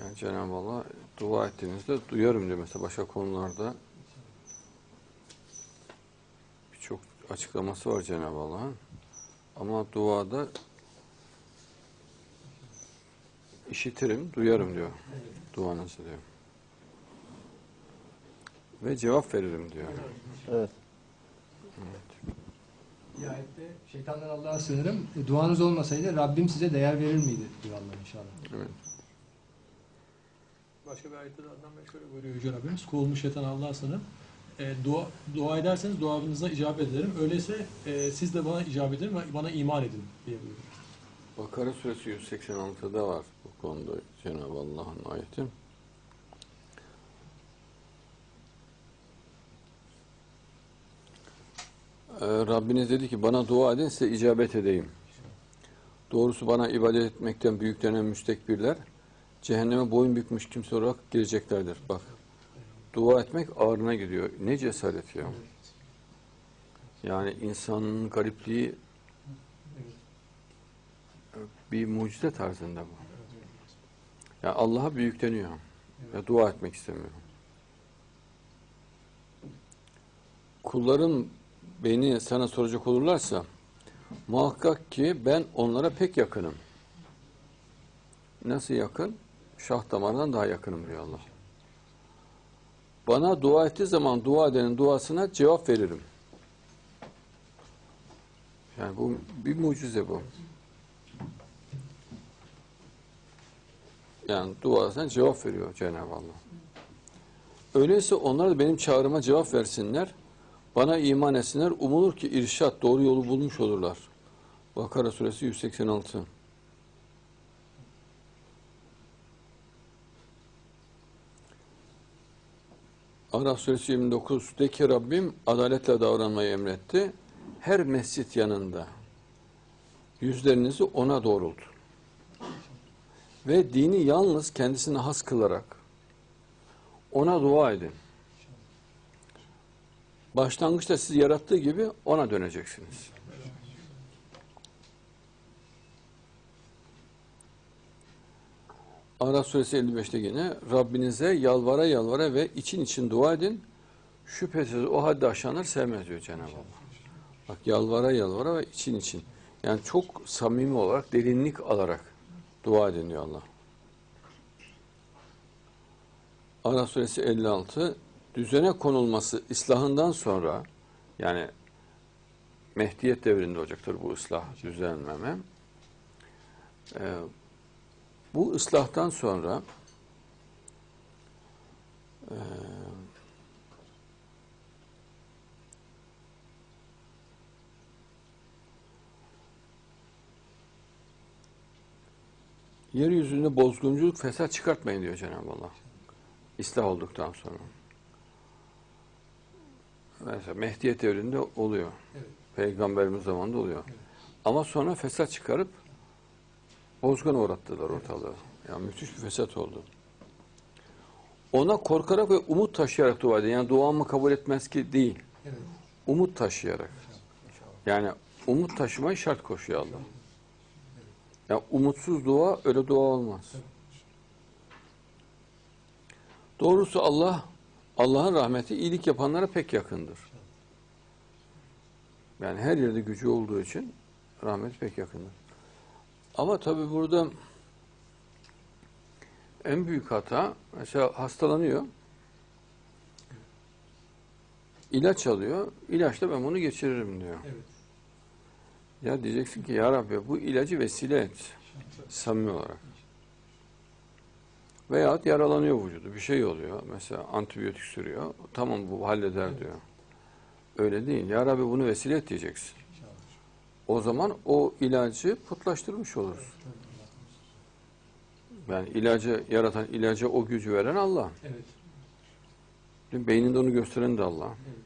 Yani Cenab-ı Allah dua ettiğinizde duyarım diyor mesela başka konularda. Birçok açıklaması var Cenab-ı Allah'ın. Ama duada işitirim, duyarım diyor. Duanızı diyor. Ve cevap veririm diyor. Evet. Bir ayette şeytandan Allah'a sığınırım. E, Duanız olmasaydı Rabbim size değer verir miydi? diyor Allah inşallah. Evet. Başka bir ayette de Adnan şöyle buyuruyor Yüce Rabbimiz. Kovulmuş şeytan Allah'a sığınırım. E, dua, dua ederseniz duanıza icabet ederim. Öyleyse e, siz de bana icabet edin ve bana iman edin diye buyuruyor. Bakara suresi 186'da var bu konuda Cenab-ı Allah'ın ayeti. Ee, Rabbiniz dedi ki bana dua edin size icabet edeyim. Doğrusu bana ibadet etmekten büyüklenen müstekbirler cehenneme boyun bükmüş kimse olarak gireceklerdir. Bak dua etmek ağrına gidiyor. Ne cesaret ya. Yani insanın garipliği bir mucize tarzında bu. Ya Allah'a büyükleniyor. Ya dua etmek istemiyor. Kullarım beni sana soracak olurlarsa muhakkak ki ben onlara pek yakınım. Nasıl yakın? Şah damarından daha yakınım diyor Allah. Bana dua ettiği zaman dua edenin duasına cevap veririm. Yani bu bir mucize bu. Yani duasına cevap veriyor Cenab-ı Allah. Öyleyse onlar da benim çağrıma cevap versinler. Bana iman etsinler. Umulur ki irşat, doğru yolu bulmuş olurlar. Bakara suresi 186. Araf suresi 29. De ki Rabbim adaletle davranmayı emretti. Her mescit yanında yüzlerinizi ona doğrultun ve dini yalnız kendisine has kılarak ona dua edin. Başlangıçta sizi yarattığı gibi ona döneceksiniz. Araf suresi 55'te yine Rabbinize yalvara yalvara ve için için dua edin. Şüphesiz o haddi aşanlar sevmez diyor Cenab-ı Allah. Bak yalvara yalvara ve için için. Yani çok samimi olarak, derinlik alarak dua edin diyor Allah. Araf suresi 56 düzene konulması ıslahından sonra yani Mehdiyet devrinde olacaktır bu ıslah, düzenleme. Ee, bu ıslahtan sonra e, yeryüzünde bozgunculuk, fesat çıkartmayın diyor Cenab-ı Allah. İslah olduktan sonra. Mesela Mehdiyet devrinde oluyor. Evet. Peygamberimiz zamanında oluyor. Evet. Ama sonra fesat çıkarıp bozguna uğrattılar ortalığı. Yani müthiş bir fesat oldu. Ona korkarak ve umut taşıyarak dua edin. Yani duamı kabul etmez ki değil. Evet. Umut taşıyarak. Yani umut taşımayı şart koşuyor Allah. Ya umutsuz dua öyle dua olmaz. Doğrusu Allah Allah'ın rahmeti iyilik yapanlara pek yakındır. Yani her yerde gücü olduğu için rahmet pek yakındır. Ama tabi burada en büyük hata mesela hastalanıyor. ilaç alıyor. İlaçla ben bunu geçiririm diyor. Evet. Ya diyeceksin ki ya Rabbi bu ilacı vesile et. Samimi olarak. Veyahut yaralanıyor vücudu. Bir şey oluyor. Mesela antibiyotik sürüyor. Tamam bu halleder diyor. Öyle değil. Ya Rabbi bunu vesile et diyeceksin. O zaman o ilacı putlaştırmış oluruz. Yani ilacı yaratan, ilaca o gücü veren Allah. Evet. Beyninde onu gösteren de Allah. Evet.